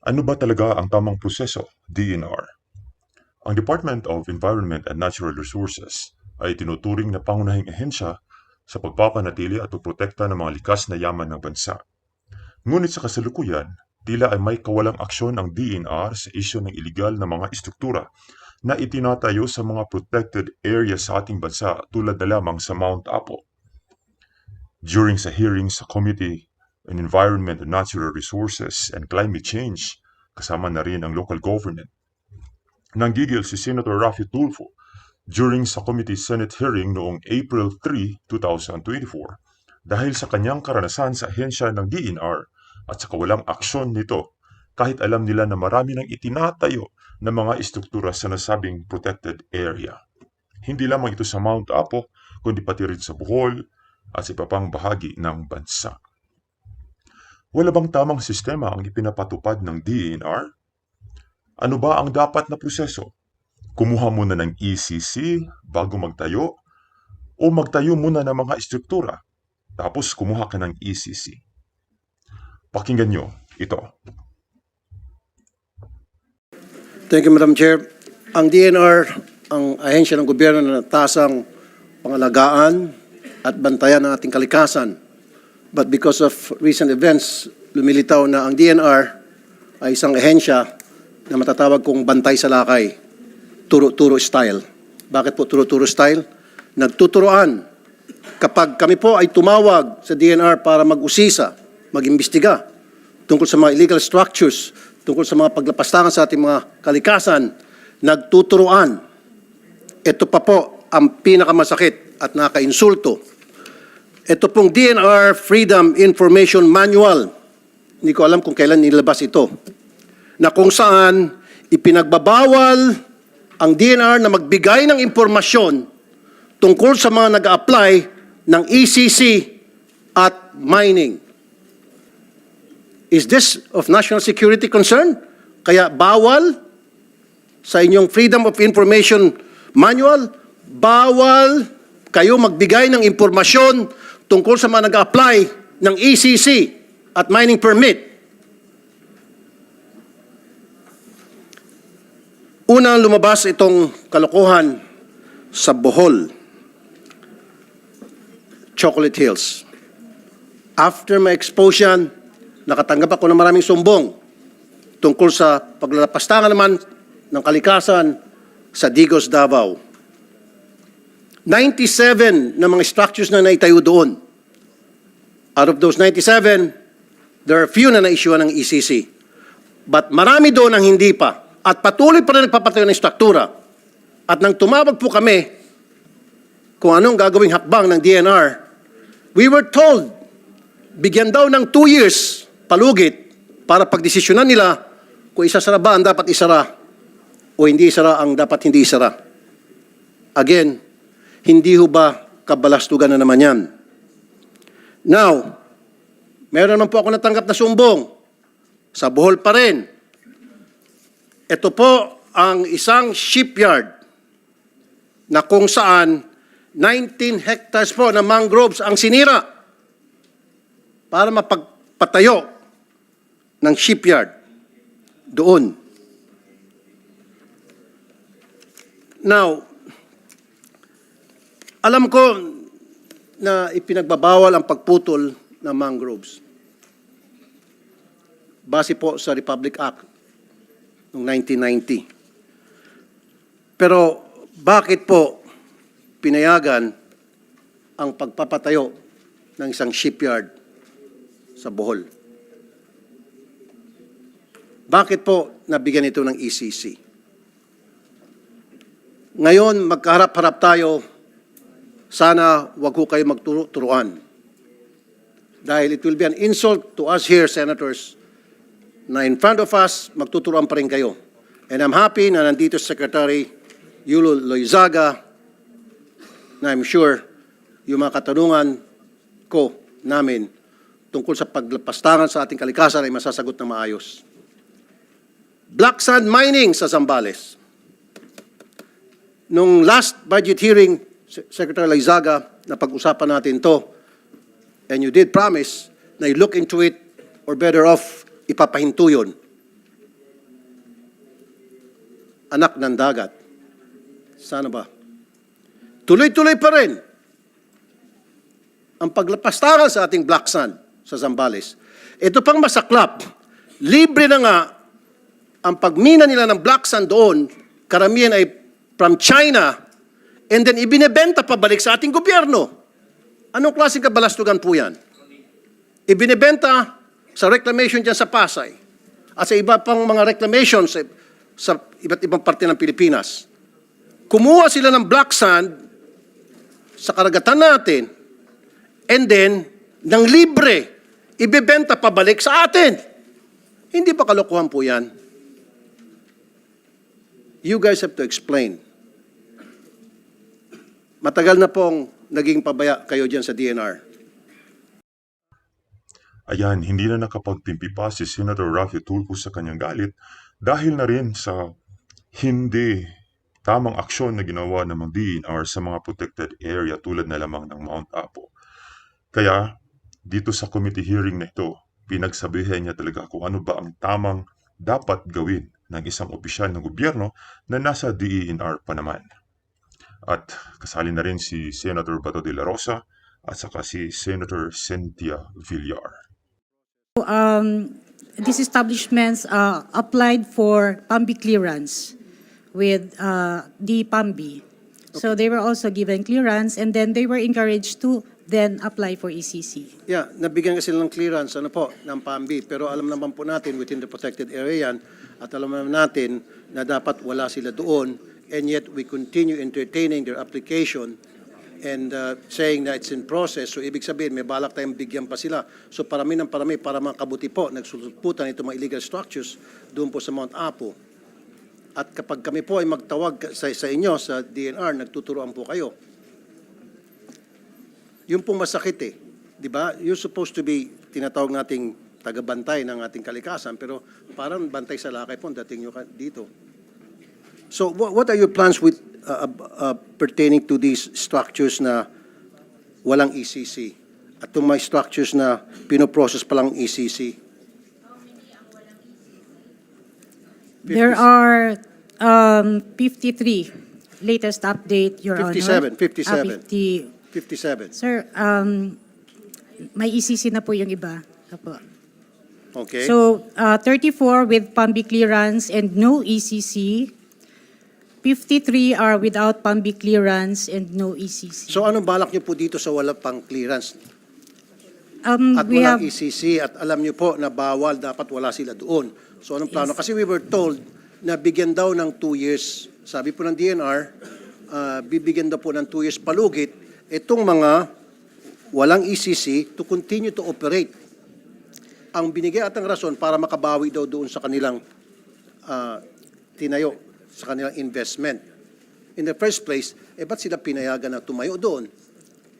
Ano ba talaga ang tamang proseso, DNR? Ang Department of Environment and Natural Resources ay tinuturing na pangunahing ehensya sa pagpapanatili at pagprotekta ng mga likas na yaman ng bansa. Ngunit sa kasalukuyan, tila ay may kawalang aksyon ang DNR sa isyo ng iligal na mga istruktura na itinatayo sa mga protected area sa ating bansa tulad na lamang sa Mount Apo. During sa hearing sa Committee on Environment and Natural Resources and Climate Change, kasama na rin ang local government, nanggigil si Senator Rafi Tulfo during sa Committee Senate hearing noong April 3, 2024 dahil sa kanyang karanasan sa ahensya ng DNR at sa kawalang aksyon nito kahit alam nila na marami nang itinatayo ng mga istruktura sa nasabing protected area. Hindi lamang ito sa Mount Apo, kundi pati rin sa Bohol at sa iba bahagi ng bansa. Wala bang tamang sistema ang ipinapatupad ng DNR? Ano ba ang dapat na proseso? Kumuha muna ng ECC bago magtayo? O magtayo muna ng mga istruktura? Tapos kumuha ka ng ECC. Pakinggan nyo ito. Thank you, Madam Chair. Ang DNR, ang ahensya ng gobyerno na natasang pangalagaan at bantayan ng ating kalikasan. But because of recent events, lumilitaw na ang DNR ay isang ahensya na matatawag kong bantay sa lakay, turo-turo style. Bakit po turo-turo style? Nagtuturoan. Kapag kami po ay tumawag sa DNR para mag-usisa, mag-imbestiga tungkol sa mga illegal structures, tungkol sa mga paglapastangan sa ating mga kalikasan, nagtuturoan. Ito pa po ang pinakamasakit at nakakainsulto. Ito pong DNR Freedom Information Manual. Hindi ko alam kung kailan nilabas ito. Na kung saan ipinagbabawal ang DNR na magbigay ng impormasyon tungkol sa mga nag-apply ng ECC at mining. Is this of national security concern? Kaya bawal sa inyong Freedom of Information Manual, bawal kayo magbigay ng impormasyon tungkol sa mga nag-apply ng ECC at mining permit. Unang lumabas itong kalokohan sa Bohol, Chocolate Hills. After my yan, nakatanggap ako ng maraming sumbong tungkol sa paglalapastangan naman ng kalikasan sa Digos, Davao. 97 na mga structures na naitayo doon. Out of those 97, there are few na na-issue ng ECC. But marami doon ang hindi pa. At patuloy pa rin nagpapatayo ng struktura. At nang tumawag po kami kung anong gagawing hakbang ng DNR, we were told bigyan daw ng two years palugit para pagdesisyonan nila kung isasara ba ang dapat isara o hindi isara ang dapat hindi isara. Again, hindi ho ba kabalastugan na naman yan? Now, meron naman po ako natanggap na sumbong. Sa Bohol pa rin. Ito po ang isang shipyard na kung saan 19 hectares po na mangroves ang sinira para mapagpatayo ng shipyard doon. Now, alam ko na ipinagbabawal ang pagputol ng mangroves. Base po sa Republic Act noong 1990. Pero bakit po pinayagan ang pagpapatayo ng isang shipyard sa Bohol? Bakit po nabigyan ito ng ECC? Ngayon, magkaharap-harap tayo, sana wag ho kayo magturuan. Dahil it will be an insult to us here, senators, na in front of us, magtuturuan pa rin kayo. And I'm happy na nandito Secretary Yulo Loizaga, na I'm sure yung mga katanungan ko namin tungkol sa paglapastangan sa ating kalikasan ay masasagot ng maayos. Black sand mining sa Zambales. Nung last budget hearing, Secretary Lizaga, na pag-usapan natin to, and you did promise na you look into it or better off, ipapahinto yun. anak ng dagat. Sana ba? Tuloy-tuloy pa rin ang paglapastangan sa ating Black Sand sa Zambales. Ito pang masaklap, libre na nga ang pagmina nila ng Black Sand doon, karamihan ay from China, and then ibinebenta pabalik sa ating gobyerno. Anong klaseng kabalastugan po yan? Ibinebenta sa reclamation dyan sa Pasay at sa iba pang mga reclamation sa, sa iba't ibang parte ng Pilipinas. Kumuha sila ng black sand sa karagatan natin and then, ng libre, ibebenta pabalik sa atin. Hindi ba kalokohan po yan? You guys have to explain. Matagal na pong naging pabaya kayo dyan sa DNR. Ayan, hindi na nakapagtimpi pa si Senator Rafi Tulfo sa kanyang galit dahil na rin sa hindi tamang aksyon na ginawa ng mga DNR sa mga protected area tulad na lamang ng Mount Apo. Kaya, dito sa committee hearing na ito, pinagsabihan niya talaga kung ano ba ang tamang dapat gawin ng isang opisyal ng gobyerno na nasa DENR pa naman. At kasali na rin si Senator Bato de la Rosa at saka si Senator Cynthia Villar. um, these establishments uh, applied for PAMBI clearance with uh, the PAMBI. So they were also given clearance and then they were encouraged to then apply for ECC. Yeah, nabigyan kasi ng clearance ano po, ng PAMBI. Pero alam naman po natin within the protected area yan at alam naman natin na dapat wala sila doon and yet we continue entertaining their application and uh, saying na it's in process. So ibig sabihin may balak tayong bigyan pa sila. So parami ng parami para makabuti po nagsulputan itong mga illegal structures doon po sa Mount Apo. At kapag kami po ay magtawag sa, sa inyo sa DNR, nagtuturoan po kayo. Yun pong masakit eh. Di ba? You're supposed to be tinatawag nating tagabantay ng ating kalikasan, pero parang bantay sa lakay po dating nyo dito. So what, what are your plans with uh, uh, pertaining to these structures na walang ECC? At itong mga structures na pinoprocess pa lang ECC? There are um, 53 latest update, Your Honor. 57, 57. Ah, 50 57. Sir, um, may ECC na po yung iba. Apo. Okay? So, uh, 34 with PAMBI clearance and no ECC. 53 are without PAMBI clearance and no ECC. so anong balak nyo po dito sa wala pang clearance? Um, At we walang have, ECC at alam niyo po na bawal, dapat wala sila doon. So anong plano? Kasi we were told na bigyan daw ng two years. Sabi po ng DNR, ah, bibigyan daw po ng two years palugit itong mga walang ECC to continue to operate. Ang binigay at ang rason para makabawi daw doon sa kanilang ah, tinayo, sa kanilang investment. In the first place, eh ba't sila pinayagan na tumayo doon?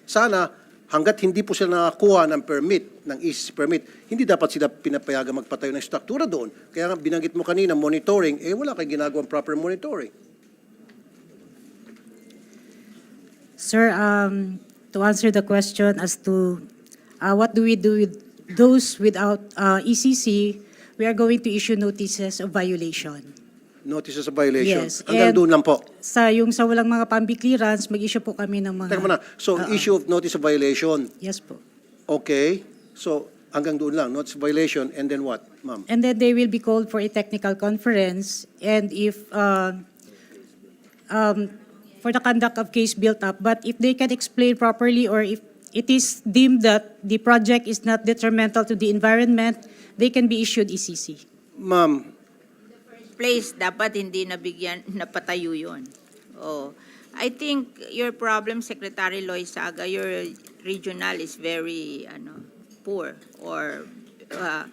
Sana hanggat hindi po sila nakakuha ng permit, ng ECC permit, hindi dapat sila pinapayagan magpatayo ng struktura doon. Kaya binanggit mo kanina, monitoring, eh wala kayong ginagawang proper monitoring. sir, um, to answer the question as to uh, what do we do with those without uh, ECC, we are going to issue notices of violation. Notices of violation. Yes, Hanggang and- doon lang po. Sa yung sa walang mga PAMBI clearance, mag-issue po kami ng mga... Teka muna. So, Oo. issue of notice of violation. Yes po. Okay. So, hanggang doon lang. Notice of violation. And then what, ma'am? And then they will be called for a technical conference. And if, uh, um, for the conduct of case built up, but if they can explain properly or if it is deemed that the project is not detrimental to the environment, they can be issued ECC. Ma'am, place, dapat hindi nabigyan, napatayo yun. Oh. I think your problem, Secretary Loy Saga, your regional is very ano, poor or uh,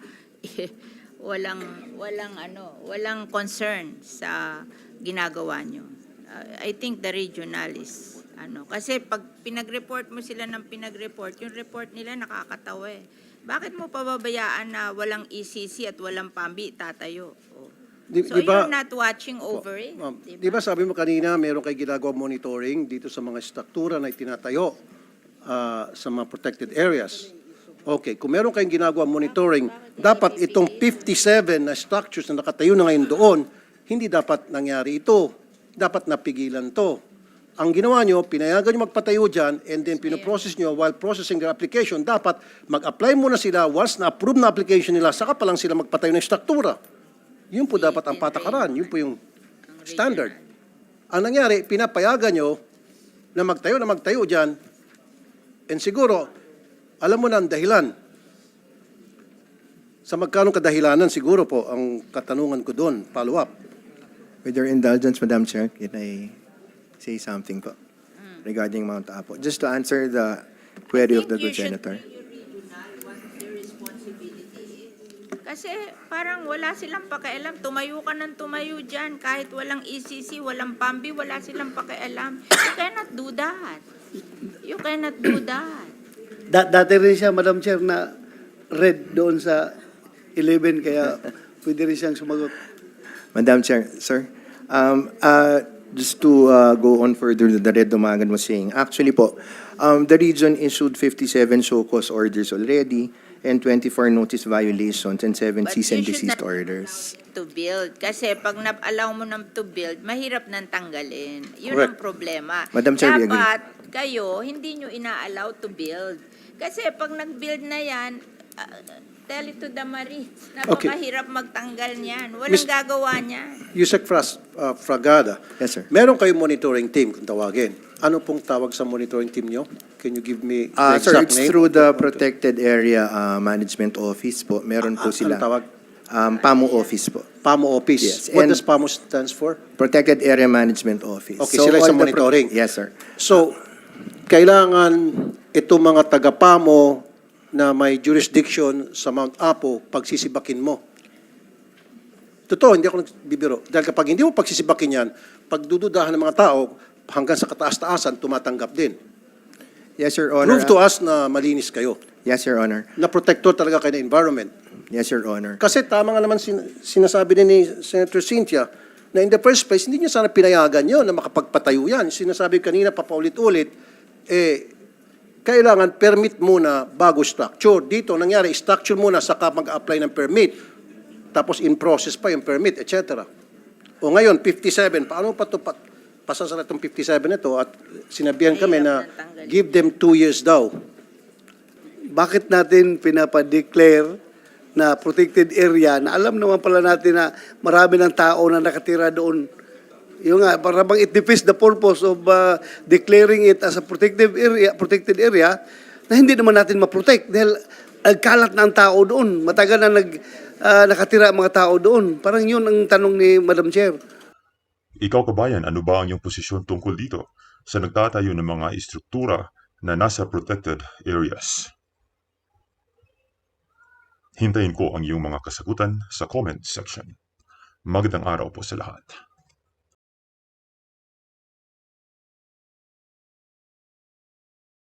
walang walang ano, walang concern sa ginagawa nyo. Uh, I think the regional is ano, kasi pag pinag-report mo sila ng pinag-report, yung report nila nakakatawa eh. Bakit mo pababayaan na walang ECC at walang PAMBI tatayo? Oh. Di- so di ba- you're not watching over it. Ma'am, di di ba sabi mo kanina, meron kayo ginagawa monitoring dito sa mga struktura na itinatayo ah, sa mga protected areas. Okay, kung meron kayong ginagawa monitoring, dapat itong 57 na structures na nakatayo na ngayon doon, hindi dapat nangyari ito. Dapat napigilan to. Ang ginawa nyo, pinayagan nyo magpatayo dyan and then pinoprocess nyo while processing their application, dapat mag-apply muna sila once na-approve na application nila, saka pa lang sila magpatayo ng struktura. Yun po dapat ang patakaran. Yun po yung standard. Ang nangyari, pinapayagan nyo na magtayo na magtayo dyan and siguro, alam mo na ang dahilan. Sa magkano kadahilanan siguro po ang katanungan ko doon, follow up. With your indulgence, Madam Chair, can I say something po regarding Mount Apo? Just to answer the query of the good senator. be regional what their responsibility is. Kasi parang wala silang pakialam. Tumayo ka ng tumayo dyan. Kahit walang ECC, walang PAMBI, wala silang pakialam. You cannot do that. You cannot do that. Da- dati rin siya, Madam Chair, na red doon sa 11, kaya pwede rin siyang sumagot. Madam Chair, sir, um, uh, just to uh, go on further, the Red Dumagan was saying, actually po, um, the region issued 57 show cause orders already and 24 notice violations and 7 But cease you and should desist not- orders. To build. Kasi pag na-allow mo ng to build, mahirap nang tanggalin. Yun Correct. ang problema. Madam Chair, we agree. Dapat kayo, hindi nyo ina-allow to build. Kasi pag nag-build na yan, ah, tell it to the Marines. Okay. Napakahirap magtanggal niyan. Walang Miss- gagawa niyan. Yusek Fras, uh, Fragada, Yes, sir. meron kayong monitoring team kung tawagin. Ano pong tawag sa monitoring team nyo? Can you give me the Uh, sir, exact it's name? through the Protected Area uh, Management Office po. Meron Ah, po sila. Anong tawag? Um, PAMO Office po. PAMO Office. Yes, What and- does PAMO stands for? Protected Area Management Office. Okay, sila sa all the pro- monitoring. Yes, sir. So, kailangan itong mga taga-PAMO na may jurisdiction sa Mount Apo, pagsisibakin mo. Totoo, hindi ako nagbibiro. Dahil kapag hindi mo pagsisibakin yan, pagdududahan ng mga tao, hanggang sa kataas-taasan, tumatanggap din. Yes, Your Honor. Prove to us na malinis kayo. Yes, Your Honor. Na protector talaga kayo ng environment. Yes, Your Honor. Kasi tama nga naman sin- sinasabi din ni Senator Cynthia na in the first place, hindi niya sana pinayagan yon na makapagpatayo yan. Sinasabi kanina papaulit-ulit, eh, kailangan permit muna bago structure. Dito, nangyari, structure muna saka mag-apply ng permit. Tapos in process pa yung permit, etc. O ngayon, 57, paano pa ito pasasara itong 57 ito at sinabihan kami na give them two years daw. Bakit natin pinapa-declare na protected area na alam naman pala natin na marami ng tao na nakatira doon. Yung nga, para bang it defeats the purpose of uh, declaring it as a protective area, protected area na hindi naman natin ma-protect dahil nagkalat na ang tao doon. Matagal na nag, ah, nakatira ang mga tao doon. Parang yun ang tanong ni Madam Chair. Ikaw kabayan, ano ba ang iyong posisyon tungkol dito sa nagtatayo ng mga istruktura na nasa protected areas? Hintayin ko ang iyong mga kasagutan sa comment section. Magandang araw po sa lahat.